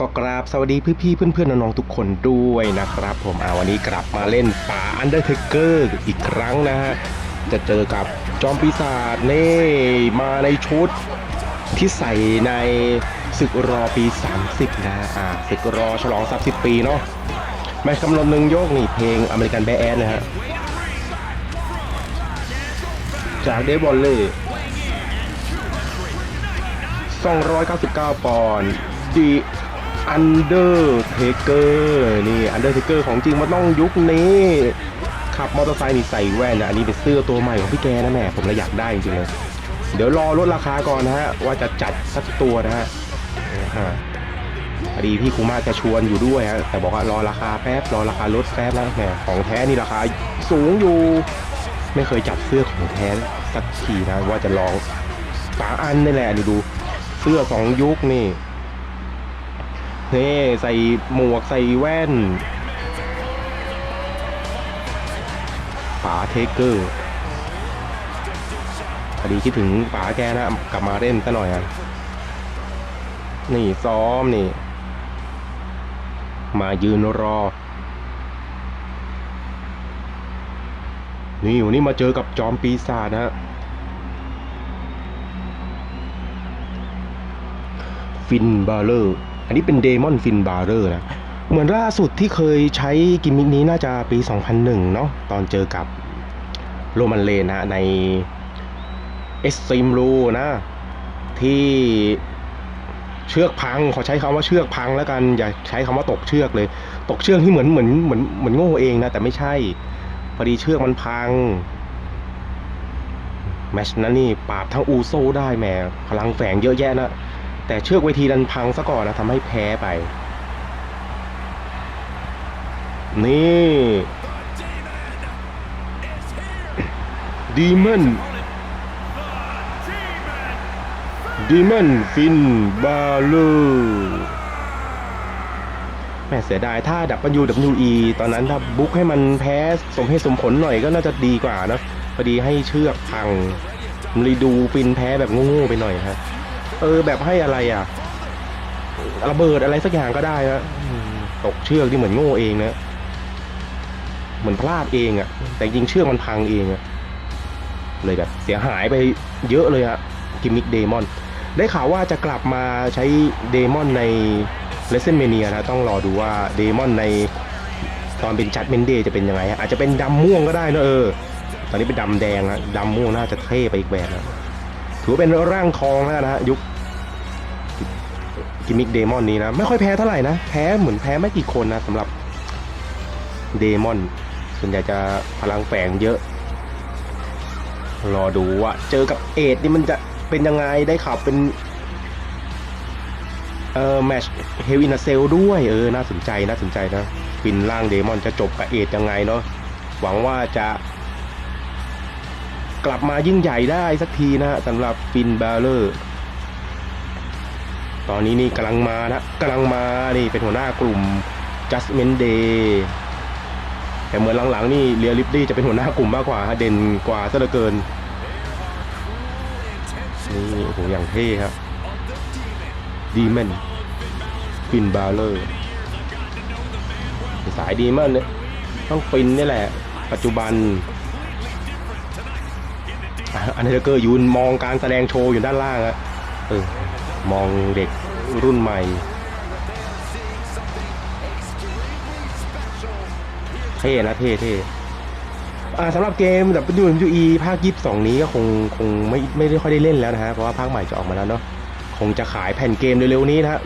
ก็กราบสวัสดีพี่ๆเพื่อนๆน้องๆทุกคนด้วยนะครับ ผมอาวันนี้กลับมาเล่นป่าอันเดอร์เทเกอร์อีกครั้งนะฮะ จะเจอกับจอมปีศาจเน่มาในชุดที่ใส่ในศึกรอปี 30 นะอ่าศึกรอฉลอง 30 ปีเนาะแมตช์กำลังหนึ่งโยกนี่เพลงอเมริกันแบแอดนะฮะ จากเดฟบอลเล่299 ปอนด์ดี อันเดอร์เทเกอร์นี่อันเดอร์เทเกอร์ของจริงมันต้องยุคนี้ขับมอเตอร์ไซค์นี่ใส่แว่นนะอันนี้เป็นเสื้อตัวใหม่ของพี่แกนะแม่ผมเลยอยากได้จริงๆเลยเดี๋ยวรอลดราคาก่อนนะฮะว่าจะจัดสักตัวนะฮะอ่าพอดีพี่คูมาจะชวนอยู่ด้วยฮะแต่บอกว่ารอราคาแป๊บรอราคาลดแป๊บแล้วแหมของแท้นี่ราคาสูงอยู่ ไม่เคยจับเสื้อของแท้สักทีนะว่าจะลองปาอันนี่แหละนี่ดูเสื้อสองยุคนี่ นี่ใส่หมวกใส่แว่นป๋าเทเกอร์พอดีคิดถึงป๋าแกนะ กลับมาเล่นซะหน่อยอะนี่ซ้อมนี่ มายืนรอ นี่วันนี้มาเจอกับจอมปีศาจนะฮะฟินบาร์เลอร์ อันนี้เป็นเดมอนฟินบาร์เลอร์นะ เหมือนล่าสุดที่เคยใช้กิมมิกนี้น่าจะปี 2001 เนาะตอนเจอกับโรมันเลนนะในเอ็กซ์ตรีมรูนะ ที่เชือกพังขอใช้คำว่าเชือกพังแล้วกันอย่าใช้คำว่าตกเชือกเลย ตกเชือกที่เหมือนเหมือนเหมือนเหมือนโง่เองนะ แต่ไม่ใช่ พอดีเชือกมันพังแมชนั้นนี่ปราบทั้งอูโซได้แหมพลังแฝงเยอะแยะนะ แต่เชือกเวทีดันพังซะก่อนนะทำให้แพ้ไป นี่ดีมอนดีมอนฟินบาลูแม่เสียดายถ้าดับ WWE ตอนนั้นถ้าบุ๊กให้มันแพ้สมเหตุสมผลหน่อยก็น่าจะดีกว่านะพอดีให้เชือกพังมันเลยดูฟินแพ้แบบโง่ๆไปหน่อยฮะ เออแบบให้อะไรอะระเบิดอะไรสักอย่างก็ได้นะอืมตกเชือกที่เหมือนโง่เองนะเหมือนพลาดเองอะ่ะ แต่จริงเชือกมันพังเองอะ่ะเลยแบบเสียหายไปเยอะเลยอะกิมมิกเดมอน ได้ข่าวว่าจะกลับมาใช้เดมอนในเลเซนเมเนียนะต้องรอดูว่าเดมอนในตอนเป็นจัดเมนเดย์จะเป็นยังไงฮะอาจจะเป็นดำม่วงก็ได้นะเออ ตอนนี้เป็นดำแดงนะดำม่วงน่าจะเท่ไปอีกแบบนะ ถือว่าเป็นร่างทองแล้วนะฮะยุคกิมิกเดมอนนี้นะ ไม่ค่อยแพ้เท่าไหร่นะ แพ้เหมือนแพ้ไม่กี่คนนะสำหรับเดมอนส่วนใหญ่จะพลังแฝงเยอะ รอดูว่า เจอกับเอดนี่มันจะเป็นยังไงได้ข่าวเป็น เอ่อแมชเฮวินาเซลด้วย เออ น่าสนใจน่าสนใจนะ ฟินล่างเดมอนจะจบกับเอดยังไงเนาะหวังว่าจะ กลับมายิ่งใหญ่ได้สักทีนะสำหรับฟินบาเลอร์ตอนนี้นี่กำลังมานะกำลังมานี่เป็นหัวหน้ากลุ่ม Judgment Day แต่เหมือนหลังๆนี่เรียลิฟดี้จะเป็นหัวหน้ากลุ่มมากกว่าเด่นกว่าซะเหลือเกินนี่โอ้โหอย่างเท่ครับดีแมนฟินบาเลอร์สายดีมากเนี่ยต้องฟินนี่แหละ ปัจจุบัน อันเดอร์เกอร์ยืนมองการแสดงโชว์อยู่ด้านล่างอะเออมองเด็กรุ่นใหม่เท่นะเท่เท่าสำหรับเกมแบบ WWE ภาคยีิบสองนี้ก็คงคงไม่ไม่ได้ค่อยได้เล่นแล้วนะฮะเพราะว่าภาคใหม่จะออกมาแล้วเนาะคงจะขายแผ่นเกมเร็วๆนี้นะ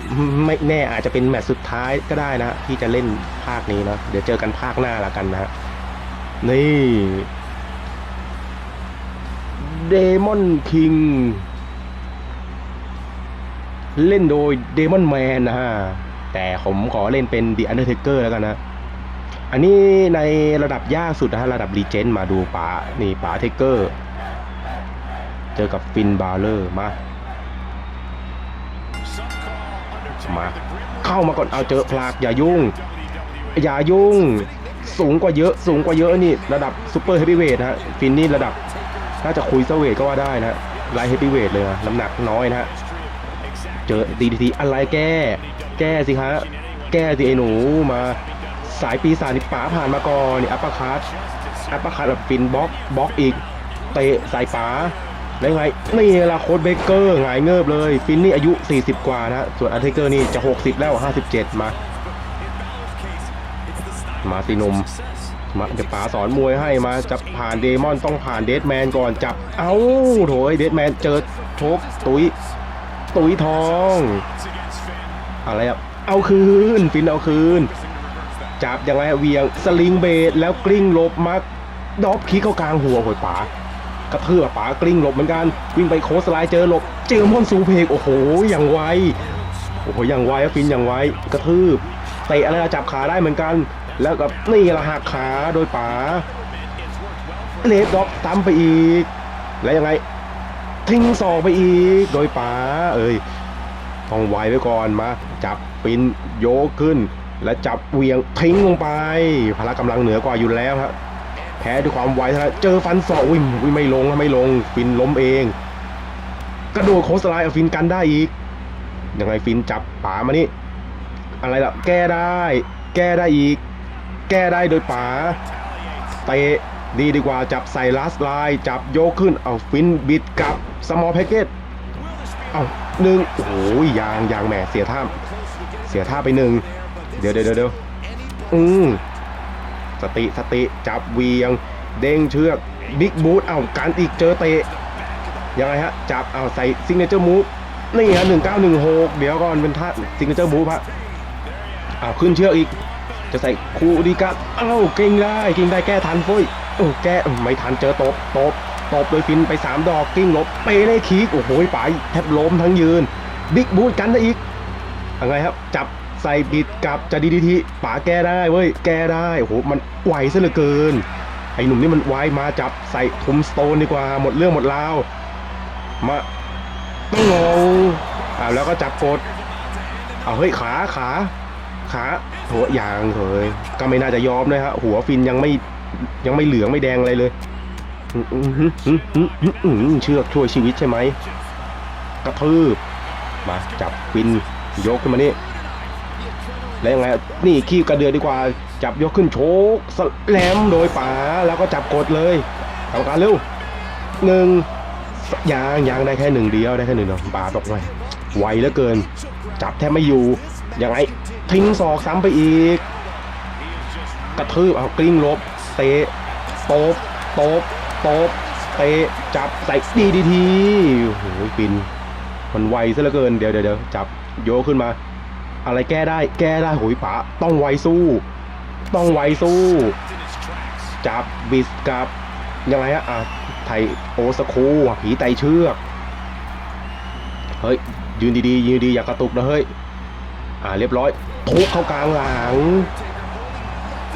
ไม่แน่อาจจะเป็นแมตช์สุดท้ายก็ได้นะฮะที่จะเล่นภาคนี้เนาะเดี๋ยวเจอกันภาคหน้าละกันนะฮะนี่ เดมอนคิงเล่นโดยเดมอนแมนนะฮะ แต่ผมขอเล่นเป็นดีอันเดอร์เทเกอร์แล้วกันนะ อันนี้ในระดับยากสุดนะฮะ ระดับรีเจนมาดูป๋านี่ป๋าเทเกอร์ เจอกับฟินบาเลอร์มา มา เข้ามาก่อนเอาเจอพลากอย่ายุ่ง อย่ายุ่ง สูงกว่าเยอะ สูงกว่าเยอะนี่ ระดับซูเปอร์เฮฟวีเวทฮะ ฟินนี่ระดับ น่าจะคุยเซเวทก็ว่าได้นะฮะไลท์เฮฟวีเวทเลยนะน้ำหนักน้อยนะฮะเจอดีดีอะไรแก้ แก้สิฮะแก้สิไอ้หนูมาสายปีศาจนี่ป๋าผ่านมาก่อนนี่อัปเปอร์คัตอัปเปอร์คัตแบบฟินบล็อกบล็อกอีกเตะสายป๋าแล้วไงนี่ละโค้ดเบเกอร์หงายเงิบเลย ฟินนี่อายุ 40 กว่านะส่วนอันเทเกอร์นี่จะ 60 แล้ว 57 มา มาสินม มาเดี๋ยวป๋าสอนมวยให้มาจะผ่านเดมอนต้องผ่านเดดแมนก่อนจับ เอ้าโถยเดดแมนเจอโชกตุยตุยทอง อะไรอะเอาคืนฟินเอาคืน จับยังไงเหวียงสลิงเบดแล้วกลิ้งลบมาดอปคิกเข้ากลางหัวโหยป๋ากระเทือป๋ากลิ้งหลบเหมือนกันวิ่งไปโคสไลด์เจอหลบเจอมอนซูเพกโอ้โหอย่างไวโอ้โหอย่างไวฟินอย่างไวกระทืบเตะอะไรอะจับขาได้เหมือนกัน แล้วก็นี่ละหักขาโดยป๋าเลดด็อกตามไปอีก แล้วยังไง ทิ้งศอกไปอีกโดยป๋าเอ้ยต้องไวไว้ก่อนมา จับปินโยกขึ้น และจับเวียงทิ้งลงไป พละกำลังเหนือกว่าอยู่แล้วครับแพ้ด้วยความไวเท่านั้นเจอฟันศอกวิ่งไม่ลงไม่ลง ฟินล้มเอง กระโดดโคสไลด์เอาฟินกันได้อีกยังไงฟินจับป๋ามานี่อะไรล่ะ แก้ได้ แก้ได้อีก แก้ได้โดยป๋าเตะดีดีกว่าจับใส่ลัสไลน์จับโยกขึ้นเอาฟินบิดกลับสมอลแพ็กเกจเอาหนึ่งโอ้ยยางยางแหมเสียท่าเสียท่าไปหนึ่งเดี๋ยวเดี๋ยวเดี๋ยวเดี๋ยวอืมสติสติจับเวียง เด้งเชือกบิ๊กบูทเอาการอีกเจอเตะยังไงฮะจับเอาใส่ซิงเกิลเจอร์มูฟนี่ฮะหนึ่งเก้าหนึ่งหกเดี๋ยวก่อนเป็นท่าซิงเกิลเจอร์มูฟฮะเอาขึ้นเชือกอีก จะใส่คูดีกัสเอ้าเก่งได้เก่งได้แก้ทันฟุ้ยโอ้แก้ไม่ทันเจอตบตบตบโดยฟินไป 3 ดอกกิ้งลบเปเล่คีกโอ้โหไปแทบล้มทั้งยืน บิ๊กบูทกันได้อีกยังไงครับ จับใส่บิดกับจะดีดีทีป๋าแก้ได้เว้ยแก้ได้โอ้โหมันไหวซะเหลือเกินไอ้หนุ่มนี่มันไวมาจับใส่ทุมสโตนดีกว่าหมดเรื่องหมดราวมาต้องงงอ่าแล้วก็จับกดเอาเฮ้ยขาขา ขาโถยางเถยก็ไม่น่าจะยอมนะฮะหัวฟินยังไม่ยังไม่เหลืองไม่แดงอะไรเลยอื้อหือหือหือหือหือเชือกช่วยชีวิตใช่ไหมกระทืบมาจับฟินยกขึ้นมานี่แล้วยังไงนี่ขี้กระเดือดีกว่า จับยกขึ้นโชกสแลมโดยป๋าแล้วก็จับกดเลยทำการเร็วหนึ่งยางยางได้แค่หนึ่งเดียวได้แค่หนึ่งเดียวป๋าตกไว้ไวเหลือเกิน จับแทบไม่อยู่ยังไง ทิ้งศอกซ้ำไปอีก กระทืบเอากลิ้งลบเตะโตบโตบโตบเตะจับใส่ดีดีทีโอ้โหปินมันไวซะเหลือเกินเดี๋ยวเดี๋ยวจับโยขึ้นมา อะไรแก้ได้แก้ได้โหยป๋าต้องไวสู้ ต้องไวสู้ จับบิสกับยังไงฮะอะไทยโอสคูผีไตเชือก เฮ้ย ยืนดีๆ ยืนดีอย่ากระตุกนะเฮ้ย อ่าเรียบร้อยทุบเข้ากลางหลัง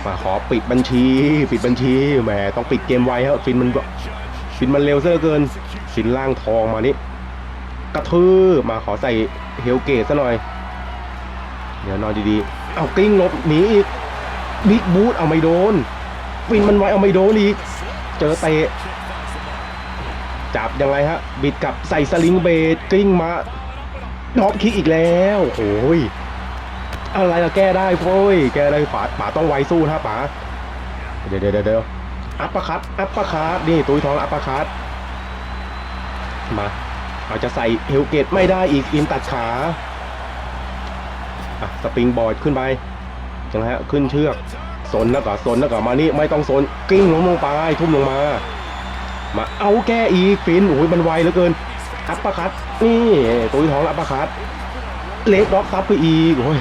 มาขอปิดบัญชี ปิดบัญชีแหมต้องปิดเกมไวฮะฟินมันฟินมันเร็วซะเหลือเกิน ฟินล่างทองมานี่กระทืบมาขอใส่เฮลเกตซะหน่อย เดี๋ยวนอนดีๆเอากิ้งลบหนีอีกบิ๊กบูทเอาไม่โดน ฟินมันไวเอาไม่โดนอีก เจอเตะจับยังไงฮะ บิดกับใส่สลิงเบดกิ้งมาดอกคิกอีกแล้วโอ้ย อะไรอะแก้ได้โว้ยแก้ได้ป๋าป๋าต้องไวสู้นะป๋าเดี๋ยวเดี๋ยวเดี๋ยวอัปปะคัตอัปปะคัตนี่ตุ้ยทองอัปปะคัตมาเอาจะใส่เฮลเกตไม่ได้อีกอินตัดขาอะสปริงบอร์ดขึ้นไปจังฮะขึ้นเชือกสนแล้วก็สนแล้วก็มานี่ไม่ต้องสนกิ้งลงลงไปทุ่มลงมา มาเอาแก้อีกฟินโอ้ยมันไวเหลือเกินอัปปะคัตนี่ตุ้ยทองอัปปะคัตเลดด็อกซับไปอีกโอ้ย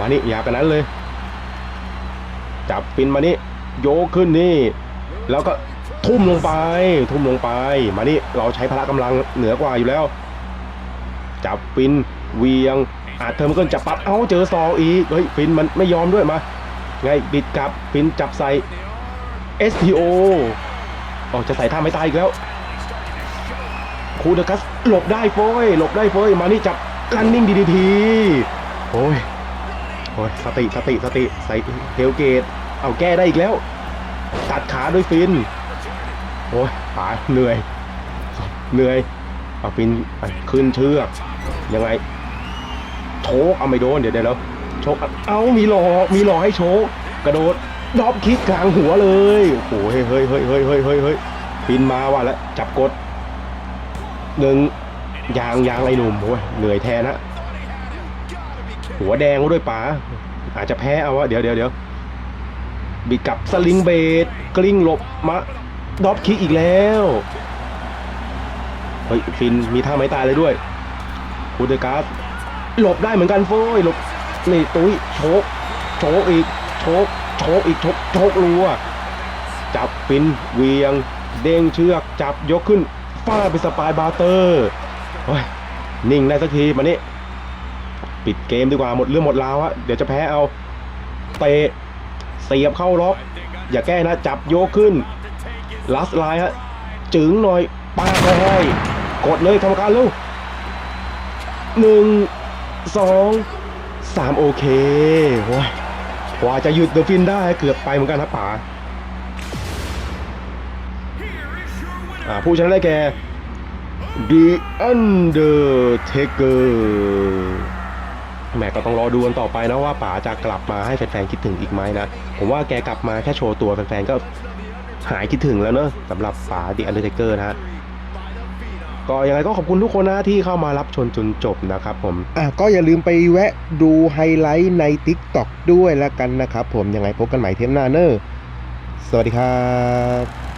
มานี่อย่ากันนั้นเลย จับปินมานี่โยกขึ้นนี่ แล้วก็ทุ่มลงไป ทุ่มลงไป มานี่เราใช้พละกำลังเหนือกว่าอยู่แล้ว จับปินเวียง อาจเทอร์มเกิลจับปั๊บเอ้าเจอซออีกเฮ้ยปินมันไม่ยอมด้วยมาไงบิดกลับปินจับใส่ STO ออกจะใส่ท่าไม่ตายอีกแล้วคูเดอร์คัสหลบได้โฟ้ยหลบได้โฟ้ยมานี่จับลันนิ่งดีดีทีโอ้ย โอ้ยสติสติสติใส่เทลเกต เอาแก้ได้อีกแล้ว ตัดขาด้วยฟิน โอ้ยป๋าเหนื่อย เหนื่อย เอาฟินขึ้นเชือก ยังไง โชกเอาไม่โดน เดี๋ยวเดี๋ยวแล้วโชกเอ้ามีหลอกมีหลอกให้โชกกระโดดดอปคิกกลางหัวเลย โอ้โห เฮ้ยเฮ้ยเฮ้ยเฮ้ยเฮ้ยเฮ้ยเฮ้ยปินมาว่ะแล้วจับกดหนึ่งยางยางไอ้หนุ่มโอ้ยเหนื่อยแทนนะ หัวแดงด้วยป๋าอาจจะแพ้เอาวะเดี๋ยวเดี๋ยวเดี๋ยวบิดกับสลิงเบดกลิ้งหลบมาดรอปคิกอีกแล้วเฮ้ยฟินมีท่าไม้ตายเลยด้วยคูเดการ์ดหลบได้เหมือนกันโฟ้ยหลบนี่ตุ้ยโชกโชกอีกโชกโชกอีกโชกโชกรัวจับฟินเวียง เด้งเชือกจับยกขึ้นฟาดไปสปายบาร์เตอร์โอ้ยนิ่งได้สักทีมานี่ ปิดเกมดีกว่าหมดเรื่องหมดราวอะเดี๋ยวจะแพ้เอาเตะเสียบเข้าล็อก อย่าแก้นะ จับโยกขึ้นลัสไลน์ฮะจึงหน่อยปาไปให้กดเลยทำการเร็วหนึ่งสองสามโอเคโอ้ยกว่าจะหยุดเดอฟินได้เกือบไปเหมือนกันนะป่าผู้ชนะได้แก่ The Undertaker แหมก็ต้องรอดูกันต่อไปนะว่าป๋าจะกลับมาให้แฟนๆคิดถึงอีกไหมนะ ผมว่าแกกลับมาแค่โชว์ตัวแฟนๆก็หายคิดถึงแล้วเนอะสำหรับป๋า The Undertaker นะฮะก็ยังไงก็ขอบคุณทุกคนนะที่เข้ามารับชมจนจบนะครับผมอะก็อย่าลืมไปแวะดูไฮไลท์ใน TikTok ด้วยแล้วกันนะครับผมยังไงพบกันใหม่เทปหน้าเนอะสวัสดีครับ